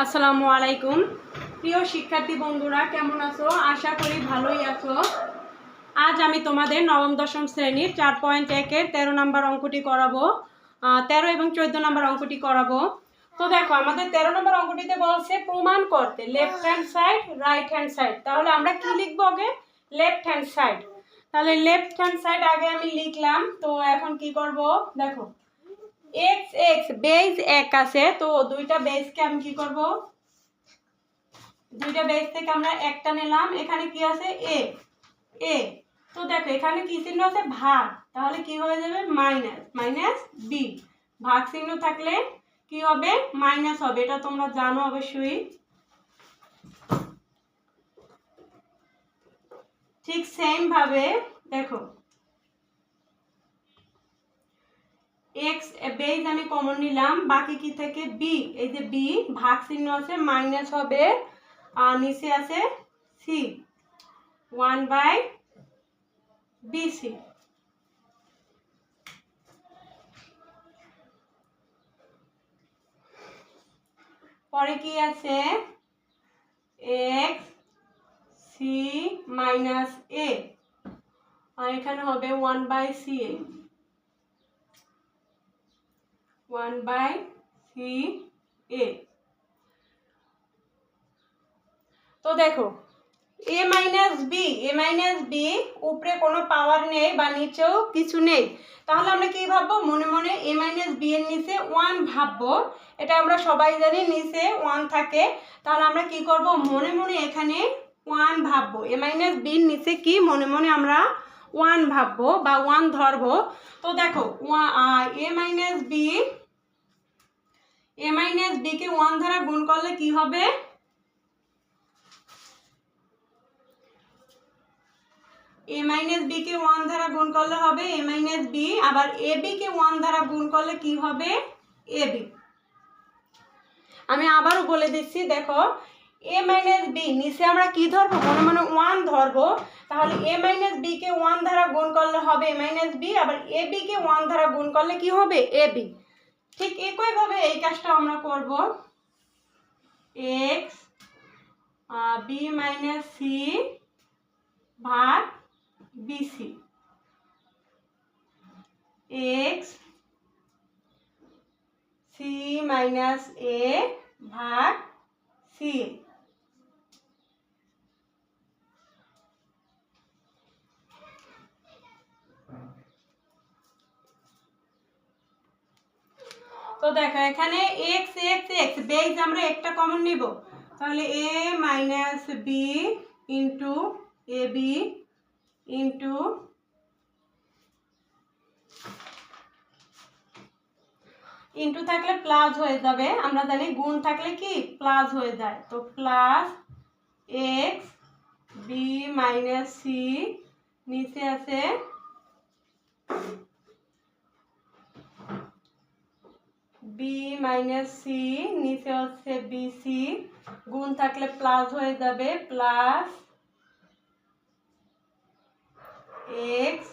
আসসালামু আলাইকুম। প্রিয় শিক্ষার্থী বন্ধুরা, কেমন আছো? আশা করি ভালোই আছো। আজ আমি তোমাদের নবম, দশম শ্রেণির চার পয়েন্ট একের তেরো নম্বর অঙ্কটি করাবো। তেরো এবং চোদ্দ নম্বর অঙ্কটি করাবো। তো দেখো, আমাদের তেরো নম্বর অঙ্কটিতে বলছে প্রমাণ করতে left hand side right hand side তাহলে আমরা কি লিখব আগে? লেফট হ্যান্ড সাইড তাহলে লেফট হ্যান্ড সাইড আগে আমি লিখলাম। তো এখন কি করব? দেখো এক্স এক্স বেজ এক আছে, তো দুইটা বেজকে আমি কি করব? দুইটা বেজ থেকে আমরা একটা নিলাম, এখানে কি আছে? এ এ তো দেখো, এখানে কি চিহ্ন আছে? ভাগ। তাহলে কি হয়ে যাবে? মাইনাস মাইনাস বি ভাগ চিহ্ন থাকলে কি হবে? মাইনাস হবে, এটা তোমরা জানো অবশ্যই। ঠিক সেম ভাবে, দেখো এক্স বেজ আমি কমন নিলাম। বাকি কি থেকে? বি এই যে বি ভাগ চিহ্ন আছে মাইনাস হবে আর নিচে আছে সি ওয়ান বাই বিসি পরে কি আছে? এক্স সি মাইনাস এ আর এখানে হবে one by C A one by C A তো দেখো A minus B A minus B উপরে কোনো পাওয়ার নেই বা নিচেও কিছু নেই। তাহলে আমরা কি ভাববো? মনে মনে এ মাইনাস বি এর নিচে ওয়ান ভাববো। এটা আমরা সবাই জানি নিচে ওয়ান থাকে। তাহলে আমরা কি করব? মনে মনে এখানে ওয়ান ভাববো। এ মাইনাস বির নিচে কি? মনে মনে আমরা ওয়ান ভাববো বা ওয়ান ধরবো। তো দেখো A minus B A minus B K one দ্বারা গুণ করলে কি হবে? এ মাইনাস বি কে ওয়ান দ্বারা গুণ করলে হবে এ মাইনাস বি আবার এ বি কে ওয়ান দ্বারা গুণ করলে কি হবে? এ বি আমি আবারও বলে দিচ্ছি, দেখো এ মাইনাস বি নিচে আমরা কি ধরবো? মনে মনে ওয়ান ধরবো। তাহলে এ মাইনাস বি কে ওয়ান দ্বারা গুণ করলে হবে এ মাইনাস বি আবার এ বি কে ওয়ান দ্বারা গুণ করলে কি হবে? এ বি ঠিক একইভাবে এই কাজটা আমরা করব। এক্স বি মাইনাস সি ভাগ BC X C minus A ভাগ সি তো দেখো, এখানে এক্স এক্স এক্স বেজ আমরা একটা কমন নিব। তাহলে A minus B into A B into into থাকলে প্লাস হয়ে যাবে। আমরা জানি গুণ থাকলে কি? প্লাস হয়ে যায়। তো plus X B minus C নিচে আছে বি মাইনাস সি, নিচে হচ্ছে বিসি গুণ থাকলে প্লাস হয়ে যাবে, plus X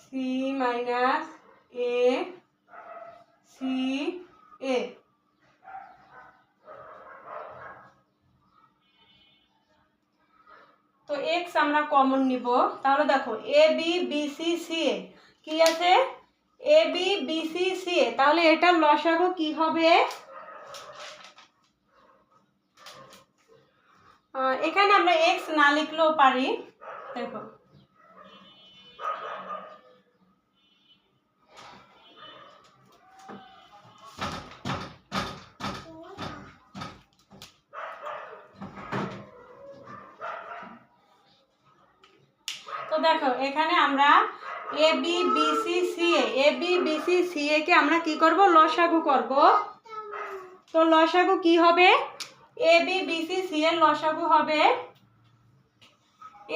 C minus A C A. X আমরা কমন নিব। তাহলে দেখো A B BC C A কি আছে? A B BC C A তাহলে এটার লসাগু কি হবে? এখানে আমরা এক্স না লিখলেও পারি। দেখো। তো দেখো, এখানে আমরা A B BC C C A B BC C A কে আমরা কি করব? লসাগু করব। তো লসাগু কি হবে? এ বি বিসি সি এর লসাগু হবে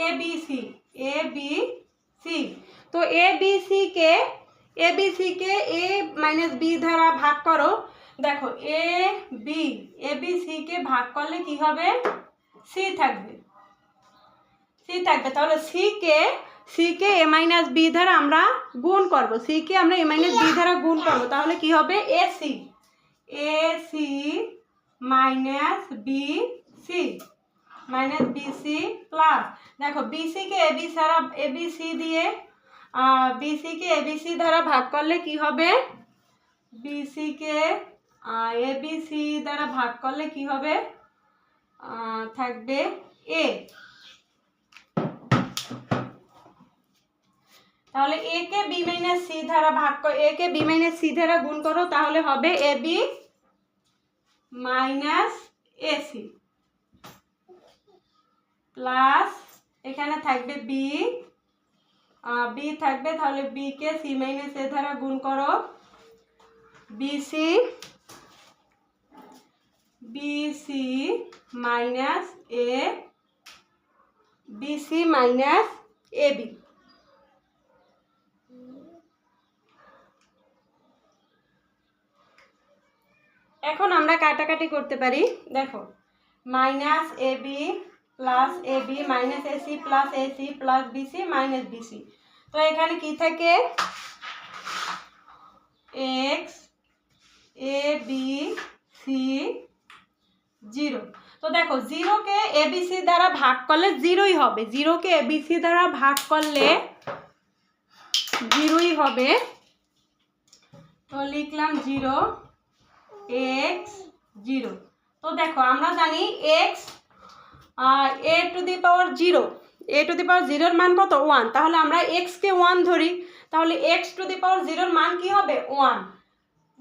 A B C A B C তো এ বি সি কে এ বি সি কে এ মাইনাস বি দ্বারা ভাগ করো। দেখো A B A B C কে ভাগ করলে কি হবে? সি থাকবে। সি থাকবে। তাহলে সি কে সিকে এ মাইনাস বি দ্বারা আমরা গুণ করব। সিকে আমরা এ মাইনাস বি দ্বারা গুণ করব। তাহলে কি হবে? A C A C minus B C minus BC plus দেখো বিসিকে এবি ছাড়া এবিসি দিয়ে বিসিকে এবিসি দ্বারা ভাগ করলে কি হবে? বিসিকে এবিসি দ্বারা ভাগ করলে কি হবে? থাকবে এ তাহলে এ কে বি মাইনাস সি দ্বারা ভাগ করো এ কে বি মাইনাস সি দ্বারা গুণ করো, তাহলে হবে A B minus AC plus এখানে থাকবে বি বি থাকবে, তাহলে বি কে সি মাইনাস এ দ্বারা গুণ করো BC BC minus A BC minus A এখন আমরা কাটাকাটি করতে পারি। দেখো minus A B plus A B minus AC plus AC plus BC minus BC তো এখানে কি থাকে? X A B C zero তো দেখো জিরোকে এবিসি দ্বারা ভাগ করলে জিরোই হবে। জিরোকে এবিসি দ্বারা ভাগ করলে জিরোই হবে। তো লিখলাম জিরো এক্স জিরো তো দেখো, আমরা জানি X A to the power zero A to the power জিরোর মান কত? ওয়ান তাহলে আমরা এক্সকে ওয়ান ধরি। তাহলে এক্স টু দি পাওয়ার জিরোর মান কি হবে? ওয়ান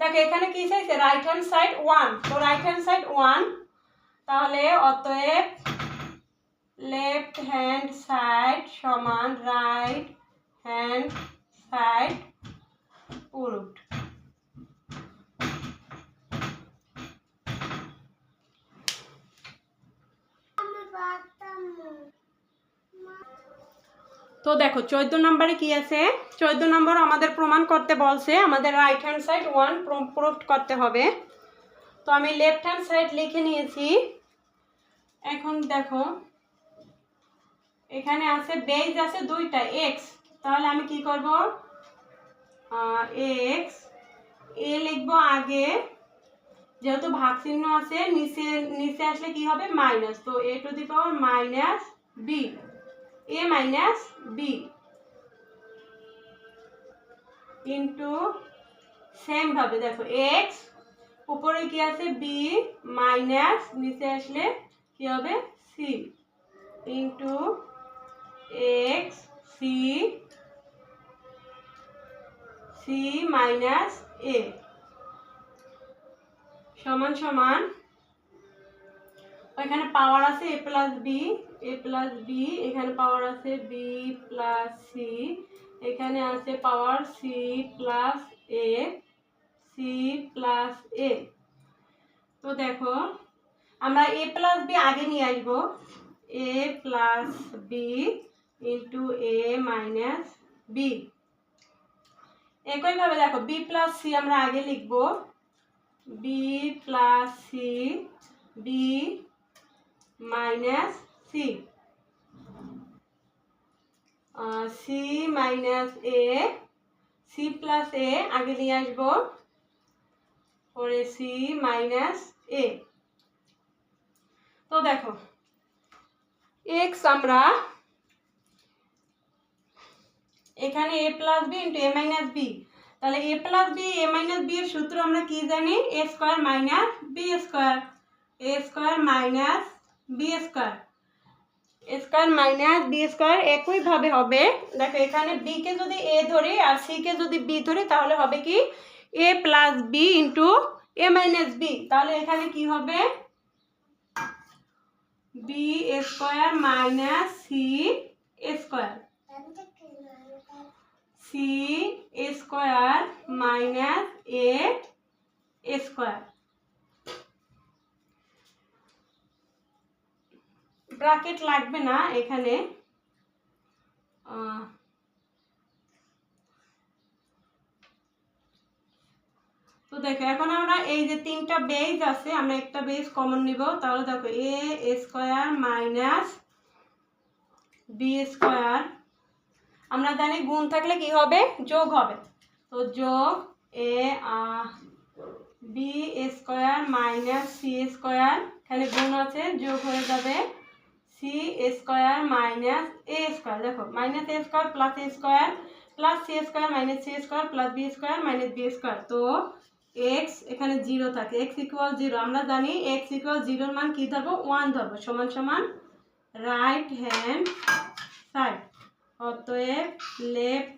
দেখো, এখানে কি চাইছে? রাইট হ্যান্ড সাইড ওয়ান তো রাইট হ্যান্ড সাইড ওয়ান তাহলে অতএব লেফট হ্যান্ড সাইড সমান রাইট হ্যান্ড সাইড পুরুট। তো দেখো, চোদ্দ নম্বরে কি আছে? চোদ্দ নম্বর আমাদের প্রমাণ করতে বলছে, আমাদের right hand side one proof করতে হবে। তো আমি লেফট হ্যান্ড সাইড লিখে নিয়েছি। এখন দেখো, এখানে আছে বেজ আছে দুইটা এক্স তাহলে আমি কি করব? এক্স এ লিখব আগে, যেহেতু ভাগ চিহ্ন আছে, নিচে নিচে আসলে কি হবে? মাইনাস তো A to the power minus B A minus B into same দেখো এক্স উপরে কি আছে বি মাইনাস নিচে আসলে কি হবে? C into X C C minus A সমান সমান এখানে পাওয়ার আছে A plus B A plus B এখানে পাওয়ার আছে বি প্লাস সি এখানে আছে power C plus A C plus A তো দেখো, আমরা এ প্লাস বি আগে নিয়ে আসব। A plus B into A minus B একইভাবে দেখো বি প্লাস সি আমরা আগে লিখব। B plus C B minus C C minus A C plus A আগে নিয়ে আসব। পরে সি মাইনাস এ তো দেখো এক্স আমরা এখানে A plus B into A minus B তাহলে A plus B A minus B এর সূত্র আমরা কি জানি? A square minus B square A square minus B square square minus B square একইভাবে হবে। দেখো, এখানে বি কে যদি এ ধরি আর সি কে যদি বি ধরি, তাহলে হবে কি? A plus B into A minus B তাহলে এখানে কি হবে? B square minus C square C square minus A square bracket লাগবে না এখানে। তো দেখো, এখন আমরা এই যে তিনটা বেজ আছে, আমরা একটা বেজ কমন নিব। তাহলে দেখো A square minus B square আমরা জানি গুণ থাকলে কি হবে? যোগ হবে। তো যোগ A B square minus C square এখানে গুণ আছে, যোগ হয়ে যাবে C square minus A square. দেখো, minus A square plus A square, plus C square minus C square, plus B square minus B square. তো এক্স এখানে জিরো থাকে। এক্স ইকুয়াল জিরো আমরা জানি এক্স ইকুয়াল জিরোর মান কী ধরবো? ওয়ান ধরবো। সমান সমান রাইট হ্যান্ড সাইড অতএব লেফট